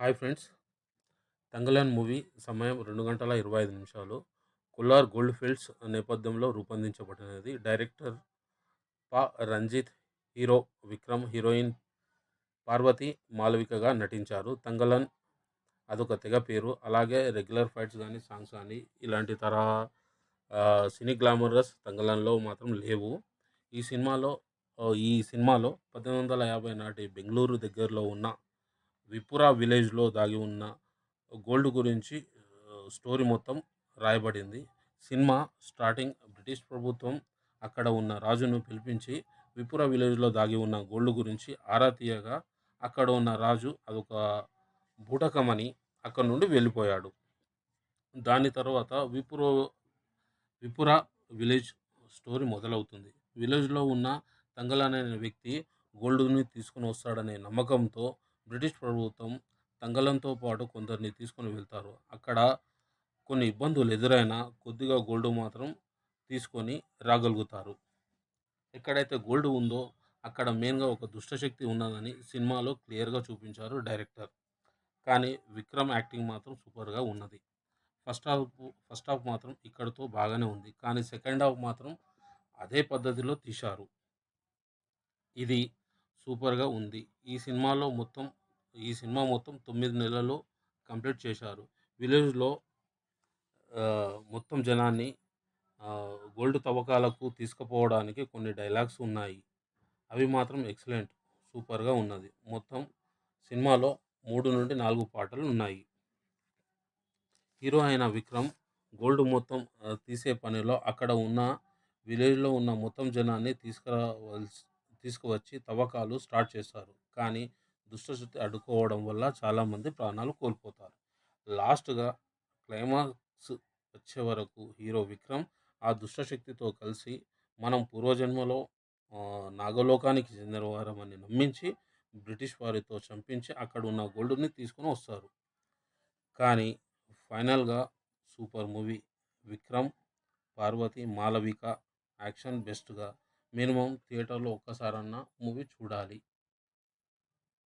Hi friends. Thangalaan movie సమయం రెండు గంటల ఇరవై ఐదు నిమిషాలు. కుల్లార్ గోల్డ్ ఫీల్డ్స్ నేపథ్యంలో రూపొందించబడినది. Director Pa Ranjith hero Vikram heroine Parvathy మాలవికగా నటించారు. తంగలన్ అదొక తెగ పేరు. అలాగే రెగ్యులర్ ఫైట్స్ కానీ సాంగ్స్ కానీ ఇలాంటి తరహా సినీ గ్లామరస్ తంగలన్లో మాత్రం లేవు. ఈ సినిమాలో ఈ సినిమాలో పద్దెనిమిది వందల యాభై నాటి బెంగళూరు దగ్గరలో ఉన్న విపురా విలేజ్లో దాగి ఉన్న గోల్డ్ గురించి స్టోరీ మొత్తం రాయబడింది. సినిమా స్టార్టింగ్ బ్రిటిష్ ప్రభుత్వం అక్కడ ఉన్న రాజును పిలిపించి విపుర విలేజ్లో దాగి ఉన్న గోల్డ్ గురించి ఆరా తీయగా అక్కడ ఉన్న రాజు అదొక బూటకమని అక్కడ నుండి వెళ్ళిపోయాడు. దాని తర్వాత విపురో విపురా విలేజ్ స్టోరీ మొదలవుతుంది. విలేజ్లో ఉన్న తంగలాన్ అనే వ్యక్తి గోల్డ్ని తీసుకుని వస్తాడనే నమ్మకంతో బ్రిటిష్ ప్రభుత్వం తంగలంతో పాటు కొందరిని తీసుకొని వెళ్తారు. అక్కడ కొన్ని ఇబ్బందులు ఎదురైనా కొద్దిగా గోల్డ్ మాత్రం తీసుకొని రాగలుగుతారు. ఎక్కడైతే గోల్డ్ ఉందో అక్కడ మెయిన్గా ఒక దుష్టశక్తి ఉన్నదని సినిమాలో క్లియర్గా చూపించారు డైరెక్టర్. కానీ విక్రమ్ యాక్టింగ్ మాత్రం సూపర్గా ఉన్నది. ఫస్ట్ హాఫ్ ఫస్ట్ హాఫ్ మాత్రం ఇక్కడతో బాగానే ఉంది. కానీ సెకండ్ హాఫ్ మాత్రం అదే పద్ధతిలో తీశారు. ఇది సూపర్గా ఉంది. ఈ సినిమాలో మొత్తం ఈ సినిమా మొత్తం తొమ్మిది నెలల్లో కంప్లీట్ చేశారు. విలేజ్లో మొత్తం జనాన్ని గోల్డ్ తవ్వకాలకు తీసుకుపోవడానికి కొన్ని డైలాగ్స్ ఉన్నాయి. అవి మాత్రం ఎక్సలెంట్ సూపర్గా ఉన్నది. మొత్తం సినిమాలో మూడు నుండి నాలుగు పాటలు ఉన్నాయి. హీరో అయిన విక్రమ్ గోల్డ్ మొత్తం తీసే పనిలో అక్కడ ఉన్న విలేజ్లో ఉన్న మొత్తం జనాన్ని తీసుకురావల్సి తీసుకువచ్చి తవ్వకాలు స్టార్ట్ చేస్తారు కానీ దుష్టశక్తి అడ్డుకోవడం వల్ల చాలామంది ప్రాణాలు కోల్పోతారు. లాస్ట్గా క్లైమాక్స్ వచ్చే వరకు హీరో విక్రమ్ ఆ దుష్టశక్తితో కలిసి మనం పూర్వజన్మలో నాగలోకానికి చెందిన అని నమ్మించి బ్రిటిష్ వారితో చంపించి అక్కడ ఉన్న గోల్డ్ని తీసుకొని వస్తారు. కానీ ఫైనల్గా super movie Vikram Parvathy Malavika action బెస్ట్గా మినిమం థియేటర్లో ఒక్కసారన్నా మూవీ చూడాలి.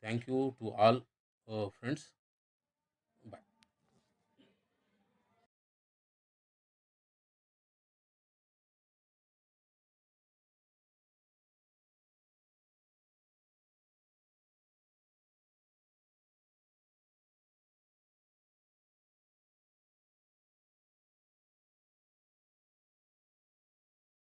thank you to all uh, friends.